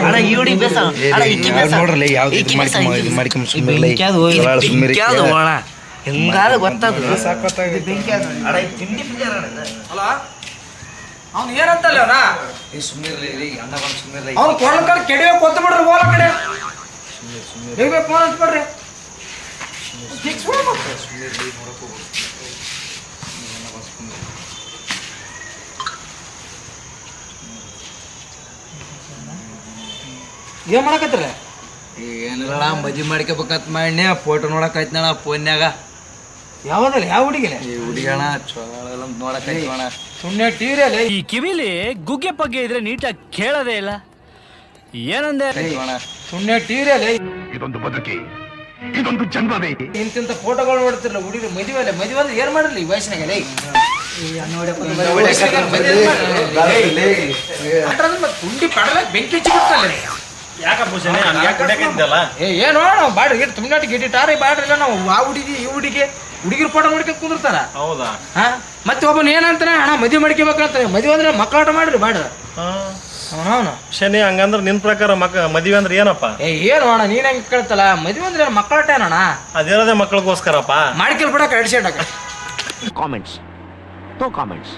ಅಣ್ಣ ಈ ಹುಡುಗಿ ಬೇಸ ಅಣ್ಣ ಇಕ್ಕಿ ಬೇಸ ನೋಡ್ರಲ್ಲ ಯಾವ್ದು ಇಕ್ಕಿ ಇದು ಬೇಸ, ಮಾಡ್ಕೊಂಡ್ ಇಕ್ಕಿ. ಇದು ಮಾಡ್ಕೊಂಡ್ ಈ ಸುಮ್ನಿರ್ಲಿ. ಬೆಂಕ್ಯಾದು, ಈ ಜಗಳ ಸುಮ್ನಿರಿ. ಬೆಂಕ್ಯಾದು ಅಣ್ಣ ಹೆಂಗಾದ ಗೊತ್ತಾಗ್ತದೆ ಅಲ್ಲ ಅವ್ನು ಏನಂತಲ್ಲ ಅವನ ಏ, ಸುಮ್ನಿರ್ಲಿ ರೀ, ಅಣ್ಣ ಬಂದ್ ಸುಮ್ನಿರ್ಲಿ. ಅವ್ನು ಕೊಳ ಕಡೆ ಕೆಡವೆ ಕೊತ್ತ ಬಿಡ್ರಿ ಹೋಲ ಕಡೆ ಹೇಗ್ಬೇಕು ಫೋನ್ ಅಂತ ಬಿಡ್ರಿ ಫಿಕ್ಸ್ ಏನ್ ಮಾಡಕತ್ರ ಏನಿಲ್ಲ ಮದಿ ಮಾಡ್ಕೋಬೇಕಂತ ಮಾಡಿ ಫೋಟೋ ನೋಡಕ್ ಐತ್ನಣ ಫೋನ್ಯಾಗ ಯಾವ್ದಲ್ಲ ಯಾವ ಹುಡುಗಿಲೆ? ಈ ಹುಡುಗಣ ಚೊಳ ನೋಡಕ್ ಅಣ್ಣ ಸುಮ್ಮನೆ ಟಿವಿಯಲ್ಲಿ ಈ ಕಿವಿಲಿ ಗುಗ್ಗೆ ಪಗ್ಗೆ ಇದ್ರೆ ನೀಟಾಗಿ ಕೇಳೋದೇ ಇಲ್ಲ. ಏನಂದೆ? ಸುಮ್ಮನೆ ಟಿವಿಯಲ್ಲಿ ಇದೊಂದು ಬದುಕಿ ಇದೊಂದು ಜನ್ಮವೇ. ಇಂತಿಂತ ಫೋಟೋಗಳು ನೋಡ್ತಿರಲ್ಲ ಹುಡುಗರು ಮದುವೆ ಅಲ್ಲ. ಮದುವೆ ಅಂದ್ರೆ ಏನ್ ಮಾಡಿರ್ಲಿ ಈ ವಯಸ್ಸಿನಾಗ? ಲೇ. ತುಂಡಿ ಬೆಂಕಿ ಹಚ್ಚಿಬಿಡ್ತಲ್ಲ ಯಾಕಪ್ಪ? ಏ ಏನು ಬಾಡ್ರಿ ಗಿಟ್ ತುಂಬನಾಟಿ ಗಿಟ್ಟಿಟ್ಟಾರಿ ಬಾಡ್ರಿ ಇಲ್ಲ ನಾವು ಆ ಹುಡುಗಿ ಈ ಹುಡುಗಿ ಹುಡುಗಿರ್ ಪಾಠ ಮಾಡ್ಕೊಂಡು ಕುಂದಿರ್ತಾರ. ಹೌದಾ? ಹಾ ಮತ್ತೆ ಒಬ್ಬನ ಏನಂತಾನೆ ಹಣ ಮದುವೆ ಮಾಡ್ಕೊಬೇಕಂತಾನೆ ಮದುವೆ ಅಂದ್ರೆ ಮಕ್ಕಳಾಟ ಮಾಡ್ರಿ ಬಾಡ್ರಿ. ಹಾ. ಅವನವನು ಶನಿ ಹಂಗಂದ್ರ ನಿನ್ ಪ್ರಕಾರ ಮಕ್ಕ ಮದ್ವಿ ಅಂದ್ರೆ ಏನಪ್ಪ? ಏ ಏನು ಅಣ್ಣ ನೀನ್ ಹೆಂಗ್ ಕೇಳ್ತಲ್ಲ? ಮದುವೆ ಅಂದ್ರೆ ಮಕ್ಕಳಾಟ ಏನಣ್ಣ? ಅದಿರೋದೇ ಮಕ್ಕಳಿಗೋಸ್ಕರಪ್ಪ ಮಾಡ್ಕೊಳ್ಬಿಡಕ್ಕೆ ಬಿಡಕ್ಕೆ ಎಡ್ಸೆಂಡಾಕ ಕಾಮೆಂಟ್ಸ್ ನೋ ಕಾಮೆಂಟ್ಸ್